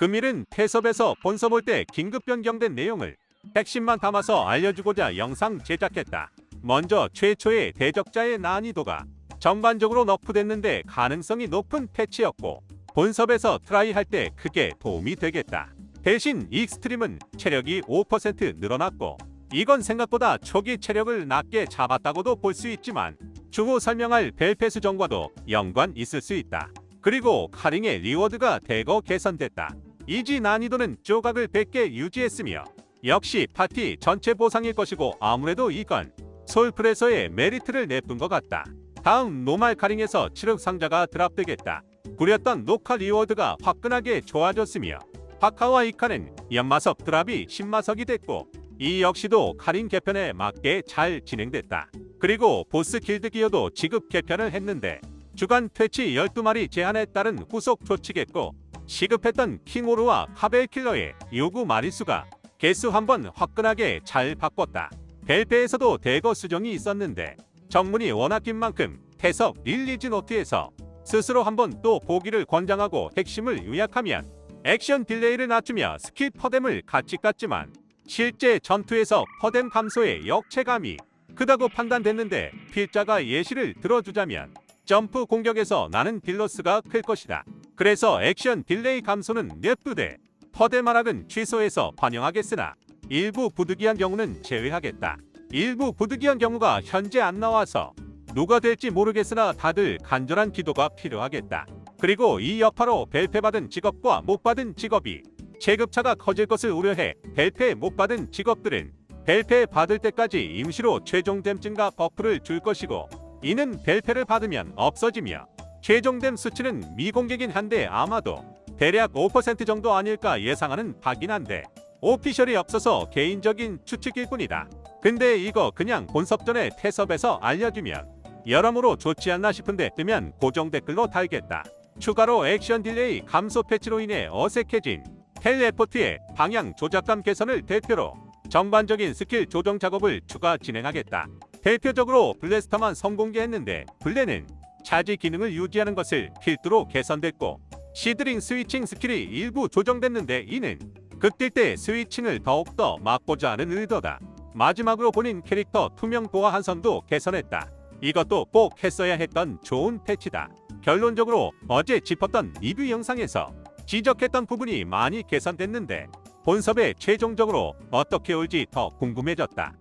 금일은 태섭에서 본섭 올때 긴급 변경된 내용을 핵심만 담아서 알려주고자 영상 제작했다. 먼저 최초의 대적자의 난이도가 전반적으로 너프됐는데 가능성이 높은 패치였고 본섭에서 트라이 할 때 크게 도움이 되겠다. 대신 익스트림은 체력이 5% 늘어났고 이건 생각보다 초기 체력을 낮게 잡았다고도 볼 수 있지만 추후 설명할 벨페 수정과도 연관 있을 수 있다. 그리고 카링의 리워드가 대거 개선됐다. 이지 난이도는 조각을 100개 유지했으며 역시 파티 전체 보상일 것이고 아무래도 이건 솔프레서의 메리트를 내뿜 것 같다. 다음 노말 카링에서 7억 상자가 드랍되겠다. 구렸던 녹화 리워드가 화끈하게 좋아졌으며 파카와 이카는 연마석 드랍이 신마석이 됐고 이 역시도 카린 개편에 맞게 잘 진행됐다. 그리고 보스 길드 기어도 지급 개편을 했는데 주간 퇴치 12마리 제한에 따른 후속 조치겠고 시급했던 킹오르와 카벨킬러의 요구 마리수가 개수 한번 화끈하게 잘 바꿨다. 벨페에서도 대거 수정이 있었는데 정문이 워낙 긴 만큼 태석 릴리즈 노트에서 스스로 한번 또 보기를 권장하고 핵심을 요약하면 액션 딜레이를 낮추며 스킬 퍼뎀을 같이 깠지만 실제 전투에서 퍼뎀 감소의 역체감이 크다고 판단됐는데 필자가 예시를 들어주자면 점프 공격에서 나는 딜러스가 클 것이다. 그래서 액션 딜레이 감소는 냅두되 하락은 취소해서 반영하겠으나 일부 부득이한 경우는 제외하겠다. 일부 부득이한 경우가 현재 안 나와서 누가 될지 모르겠으나 다들 간절한 기도가 필요하겠다. 그리고 이 여파로 벨페 받은 직업과 못 받은 직업이 체급차가 커질 것을 우려해 벨페 못 받은 직업들은 벨페 받을 때까지 임시로 최종됨 증가 버프를 줄 것이고 이는 벨페를 받으면 없어지며 최종됨 수치는 미공개긴 한데 아마도 대략 5% 정도 아닐까 예상하는 바긴 한데 오피셜이 없어서 개인적인 추측일 뿐이다. 근데 이거 그냥 본섭 전에 태섭에서 알려주면 여러모로 좋지 않나 싶은데 뜨면 고정 댓글로 달겠다. 추가로 액션 딜레이 감소 패치로 인해 어색해진 텔레포트의 방향 조작감 개선을 대표로 전반적인 스킬 조정 작업을 추가 진행하겠다. 대표적으로 블래스터만 성공개했는데 블레는 차지 기능을 유지하는 것을 필두로 개선됐고 시드링 스위칭 스킬이 일부 조정됐는데 이는 극딜 때 스위칭을 더욱더 막고자 하는 의도다. 마지막으로 본인 캐릭터 투명 도화 한선도 개선했다. 이것도 꼭 했어야 했던 좋은 패치다. 결론적으로 어제 짚었던 리뷰 영상에서 지적했던 부분이 많이 개선됐는데 본섭에 최종적으로 어떻게 올지 더 궁금해졌다.